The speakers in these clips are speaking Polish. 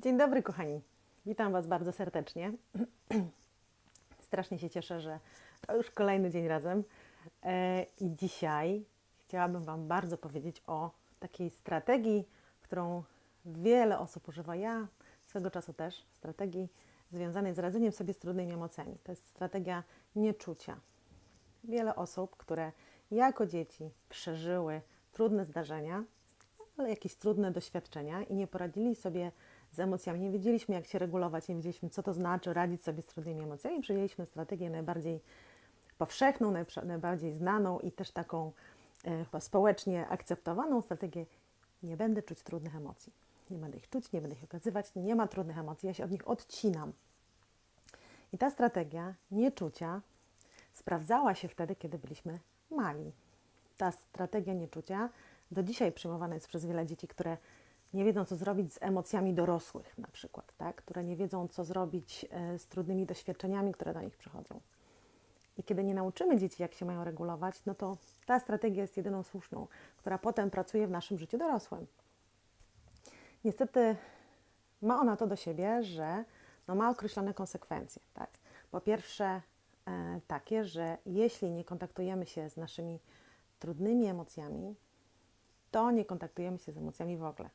Dzień dobry, kochani. Witam Was bardzo serdecznie. Strasznie się cieszę, że to już kolejny dzień razem. E, I dzisiaj chciałabym Wam bardzo powiedzieć o takiej strategii, którą wiele osób używa. Ja swego czasu też, strategii związanej z radzeniem sobie z trudnymi emocjami. To jest strategia nieczucia. Wiele osób, które jako dzieci przeżyły trudne zdarzenia, ale jakieś trudne doświadczenia i nie poradzili sobie z emocjami, nie wiedzieliśmy jak się regulować, nie wiedzieliśmy co to znaczy radzić sobie z trudnymi emocjami, przyjęliśmy strategię najbardziej powszechną, najbardziej znaną i też taką e, chyba społecznie akceptowaną strategię nie będę czuć trudnych emocji. Nie będę ich czuć, nie będę ich okazywać, nie ma trudnych emocji, ja się od nich odcinam. I ta strategia nieczucia sprawdzała się wtedy, kiedy byliśmy mali. Ta strategia nieczucia do dzisiaj przyjmowana jest przez wiele dzieci, które nie wiedzą, co zrobić z emocjami dorosłych, na przykład, tak? które nie wiedzą, co zrobić e, z trudnymi doświadczeniami, które do nich przychodzą. I kiedy nie nauczymy dzieci, jak się mają regulować, no to ta strategia jest jedyną słuszną, która potem pracuje w naszym życiu dorosłym. Niestety ma ona to do siebie, że no ma określone konsekwencje. Tak? Po pierwsze, e, takie, że jeśli nie kontaktujemy się z naszymi trudnymi emocjami, to nie kontaktujemy się z emocjami w ogóle.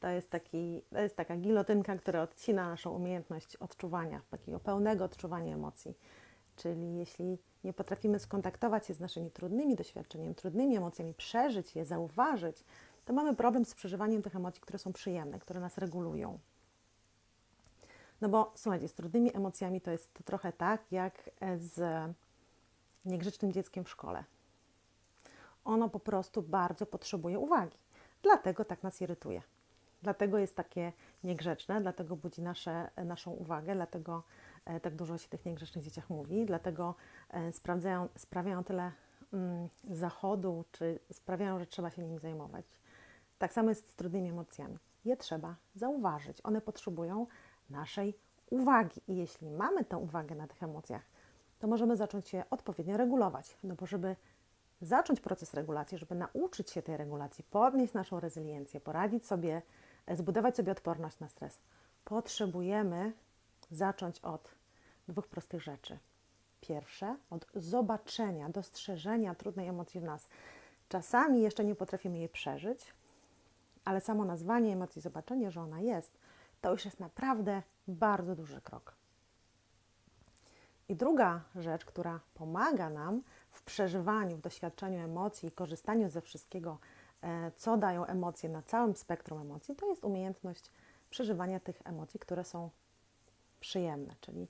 To jest, taki, to jest taka gilotynka, która odcina naszą umiejętność odczuwania, takiego pełnego odczuwania emocji. Czyli jeśli nie potrafimy skontaktować się z naszymi trudnymi doświadczeniami, trudnymi emocjami, przeżyć je, zauważyć, to mamy problem z przeżywaniem tych emocji, które są przyjemne, które nas regulują. No bo słuchajcie, z trudnymi emocjami to jest trochę tak, jak z niegrzecznym dzieckiem w szkole. Ono po prostu bardzo potrzebuje uwagi. Dlatego tak nas irytuje. Dlatego jest takie niegrzeczne, dlatego budzi nasze, naszą uwagę, dlatego e, tak dużo się tych niegrzecznych dzieciach mówi, dlatego e, sprawdzają, sprawiają tyle mm, zachodu, czy sprawiają, że trzeba się nimi zajmować. Tak samo jest z trudnymi emocjami. Je trzeba zauważyć. One potrzebują naszej uwagi. I jeśli mamy tę uwagę na tych emocjach, to możemy zacząć je odpowiednio regulować. No bo żeby zacząć proces regulacji, żeby nauczyć się tej regulacji, podnieść naszą rezyliencję, poradzić sobie, zbudować sobie odporność na stres, potrzebujemy zacząć od dwóch prostych rzeczy. Pierwsze, od zobaczenia, dostrzeżenia trudnej emocji w nas. Czasami jeszcze nie potrafimy jej przeżyć, ale samo nazwanie emocji, zobaczenie, że ona jest, to już jest naprawdę bardzo duży krok. I druga rzecz, która pomaga nam w przeżywaniu, w doświadczeniu emocji i korzystaniu ze wszystkiego, co dają emocje na całym spektrum emocji, to jest umiejętność przeżywania tych emocji, które są przyjemne, czyli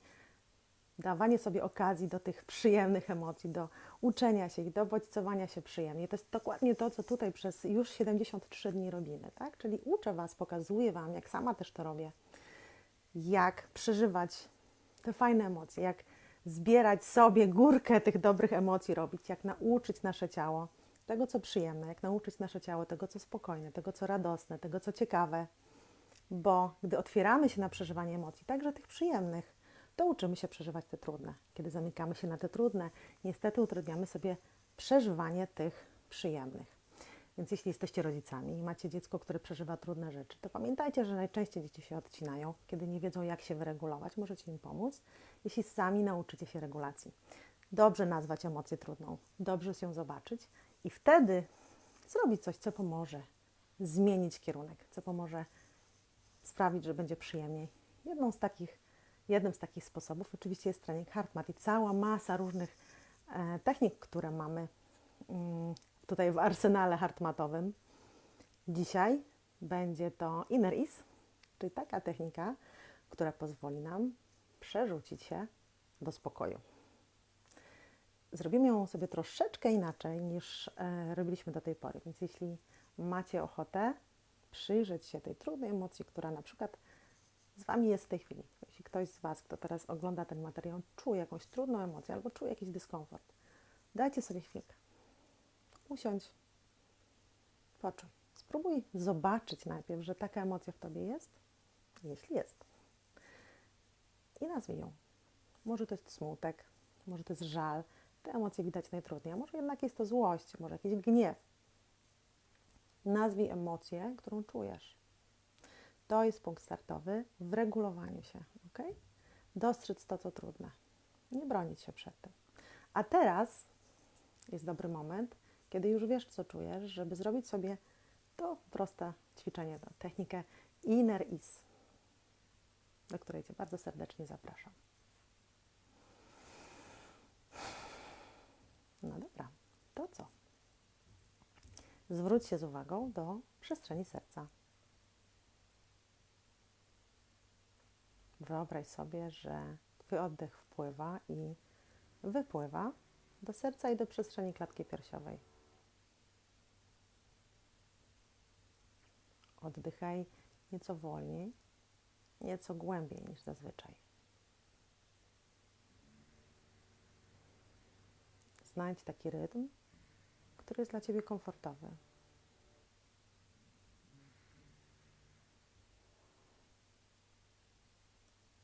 dawanie sobie okazji do tych przyjemnych emocji, do uczenia się ich, do bodźcowania się przyjemnie. To jest dokładnie to, co tutaj przez już 73 dni robimy, tak? Czyli uczę Was, pokazuję Wam, jak sama też to robię, jak przeżywać te fajne emocje, jak zbierać sobie górkę tych dobrych emocji robić, jak nauczyć nasze ciało tego, co przyjemne, jak nauczyć nasze ciało tego, co spokojne, tego, co radosne, tego, co ciekawe. Bo gdy otwieramy się na przeżywanie emocji, także tych przyjemnych, to uczymy się przeżywać te trudne. Kiedy zamykamy się na te trudne, niestety utrudniamy sobie przeżywanie tych przyjemnych. Więc jeśli jesteście rodzicami i macie dziecko, które przeżywa trudne rzeczy, to pamiętajcie, że najczęściej dzieci się odcinają, kiedy nie wiedzą, jak się wyregulować. Możecie im pomóc, jeśli sami nauczycie się regulacji. Dobrze nazwać emocję trudną, dobrze się zobaczyć i wtedy zrobić coś, co pomoże zmienić kierunek, co pomoże sprawić, że będzie przyjemniej. Jedną z takich, jednym z takich sposobów oczywiście jest trening HeartMath i cała masa różnych e, technik, które mamy mm, tutaj w arsenale hartmatowym. Dzisiaj będzie to Inner Ease, czyli taka technika, która pozwoli nam przerzucić się do spokoju. Zrobimy ją sobie troszeczkę inaczej niż e, robiliśmy do tej pory, więc jeśli macie ochotę przyjrzeć się tej trudnej emocji, która na przykład z Wami jest w tej chwili, jeśli ktoś z Was, kto teraz ogląda ten materiał, czuje jakąś trudną emocję albo czuje jakiś dyskomfort, dajcie sobie chwilkę usiądź, poczuj. Spróbuj zobaczyć najpierw, że taka emocja w tobie jest, jeśli jest. I nazwij ją. Może to jest smutek, może to jest żal. Te emocje widać najtrudniej, a może jednak jest to złość, może jakiś gniew. Nazwij emocję, którą czujesz. To jest punkt startowy w regulowaniu się, ok? Dostrzec to, co trudne. Nie bronić się przed tym. A teraz jest dobry moment, kiedy już wiesz, co czujesz, żeby zrobić sobie to proste ćwiczenie, technikę Inner Is, do której Cię bardzo serdecznie zapraszam. No dobra, to co? Zwróć się z uwagą do przestrzeni serca. Wyobraź sobie, że Twój oddech wpływa i wypływa do serca i do przestrzeni klatki piersiowej. Oddychaj nieco wolniej, nieco głębiej niż zazwyczaj. Znajdź taki rytm, który jest dla Ciebie komfortowy.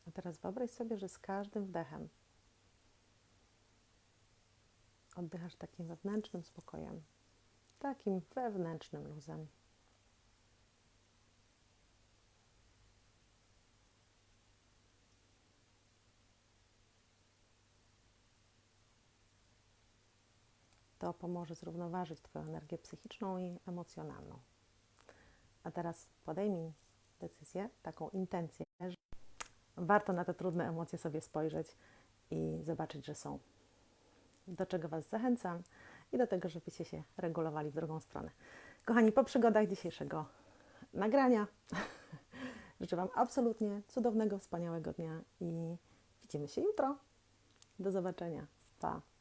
A teraz wyobraź sobie, że z każdym wdechem oddychasz takim wewnętrznym spokojem, takim wewnętrznym luzem. To pomoże zrównoważyć Twoją energię psychiczną i emocjonalną. A teraz podejmij decyzję, taką intencję, że warto na te trudne emocje sobie spojrzeć i zobaczyć, że są. Do czego Was zachęcam i do tego, żebyście się regulowali w drugą stronę. Kochani, po przygodach dzisiejszego nagrania życzę Wam absolutnie cudownego, wspaniałego dnia i widzimy się jutro. Do zobaczenia. Pa!